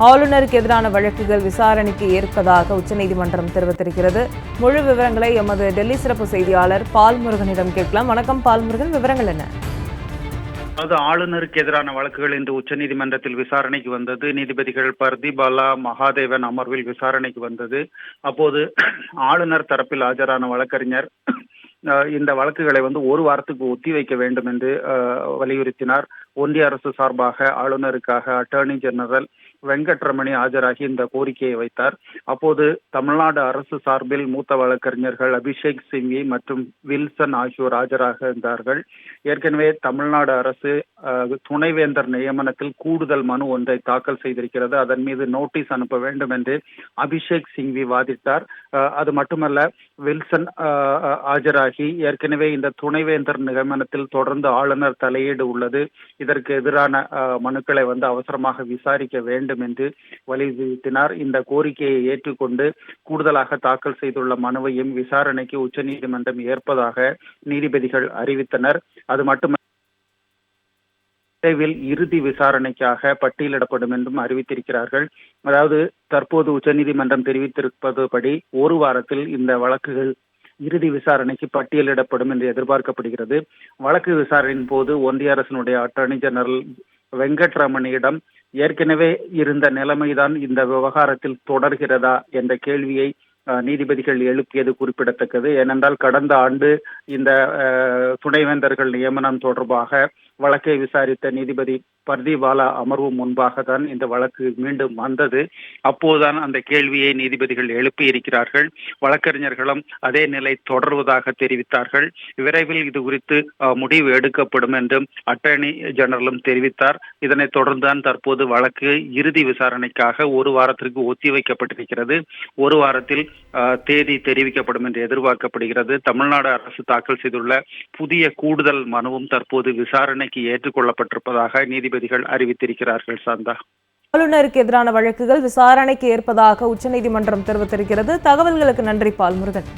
ஆளுநருக்கு எதிரான வழக்குகள் விசாரணைக்கு ஏற்பதாக உச்சநீதிமன்றம் தெரிவித்திருக்கிறது. முழு விவரங்களை எமது டெல்லி சிறப்பு செய்தியாளர் பால்முருகனிடம் கேட்கலாம். வணக்கம் பால்முருகன் விவரங்கள் என்ன? அதாவது ஆளுநருக்கு எதிரான வழக்குகள் இன்று உச்சநீதிமன்றத்தில் விசாரணைக்கு வந்தது. நீதிபதிகள் பர்திபாலா மகாதேவன் அமர்வில் விசாரணைக்கு வந்தது. அப்போது ஆளுநர் தரப்பில் ஆஜரான வழக்கறிஞர் அஹ், இந்த வழக்குகளை வந்து ஒரு வாரத்துக்கு ஒத்தி வைக்க வேண்டும் என்று அஹ், வலியுறுத்தினார். ஒன்றிய அரசு சார்பாக ஆளுநருக்காக அட்டர்னி ஜெனரல் வெங்கட்ரமணி ஆஜராகி இந்த கோரிக்கையை வைத்தார். அப்போது தமிழ்நாடு அரசு சார்பில் மூத்த வழக்கறிஞர்கள் அபிஷேக் சிங்வி மற்றும் வில்சன் ஆகியோர் ஆஜராக இருந்தார்கள். ஏற்கனவே தமிழ்நாடு அரசு துணைவேந்தர் நியமனத்தில் கூடுதல் மனு ஒன்றை தாக்கல் செய்திருக்கிறது. அதன் மீது நோட்டீஸ் அனுப்ப வேண்டும் என்று அபிஷேக் சிங்வி வாதிட்டார். அது மட்டுமல்ல வில்சன் ஆஜராகி ஏற்கனவே இந்த துணைவேந்தர் நியமனத்தில் தொடர்ந்து ஆளுநர் தலையீடு உள்ளது. இதற்கு எதிரான மனுக்களை வந்து அவசரமாக விசாரிக்க வேண்டும். வேண்டும் என்று வலியுறுத்தினார். இந்த கோரிக்கையை ஏற்றுக்கொண்டு கூடுதலாக தாக்கல் செய்துள்ள மனுவையும் விசாரணைக்கு உச்சநீதிமன்றம் ஏற்பதாக நீதிபதிகள் அறிவித்தனர். அது மட்டுமல்ல விரைவில் இறுதி விசாரணைக்காக பட்டியலிடப்படும் என்றும் அறிவித்திருக்கிறார்கள். அதாவது தற்போது உச்சநீதிமன்றம் தெரிவித்திருப்பதுபடி ஒரு வாரத்தில் இந்த வழக்குகள் இறுதி விசாரணைக்கு பட்டியலிடப்படும் என்று எதிர்பார்க்கப்படுகிறது. வழக்கு விசாரணையின் போது ஒன்றிய அரசினுடைய அட்டர்னி ஜெனரல் வெங்கட்ரமணியிடம் ஏற்கனவே இருந்த நிலைமைதான் இந்த விவகாரத்தில் தொடர்கிறதா என்ற கேள்வியை நீதிபதிகள் எழுப்பியது குறிப்பிடத்தக்கது. ஏனென்றால் கடந்த ஆண்டு இந்த துணைவேந்தர்கள் நியமனம் தொடர்பாக வழக்கை விசாரித்த நீதிபதி பர்திவாலா அமர்வு முன்பாக தான் இந்த வழக்கு மீண்டும் வந்தது. அப்போதுதான் அந்த கேள்வியை நீதிபதிகள் எழுப்பி இருக்கிறார்கள் வழக்கறிஞர்களும் அதே நிலை தொடர்வதாக தெரிவித்தார்கள். விரைவில் இது குறித்து முடிவு எடுக்கப்படும் என்றும் அட்டர்னி ஜெனரலும் தெரிவித்தார். இதனைத் தொடர்ந்துதான் தற்போது வழக்கு இறுதி விசாரணைக்காக ஒரு வாரத்திற்கு ஒத்திவைக்கப்பட்டிருக்கிறது. ஒரு வாரத்தில் தேதி தெரிவிக்கப்படும் என்று எதிர்பார்க்கப்படுகிறது. தமிழ்நாடு அரசு தாக்கல் செய்துள்ள புதிய கூடுதல் மனுவும் தற்போது விசாரணைக்கு ஏற்றுக்கொள்ளப்பட்டிருப்பதாக நீதிபதி நீதிபதிகள் அறிவித்திருக்கிறார்கள் சாந்தா. ஆளுநருக்கு எதிரான வழக்குகள் விசாரணைக்கு ஏற்பதாக உச்சநீதிமன்றம் தெரிவித்திருக்கிறது. தகவல்களுக்கு நன்றி பால்முருகன்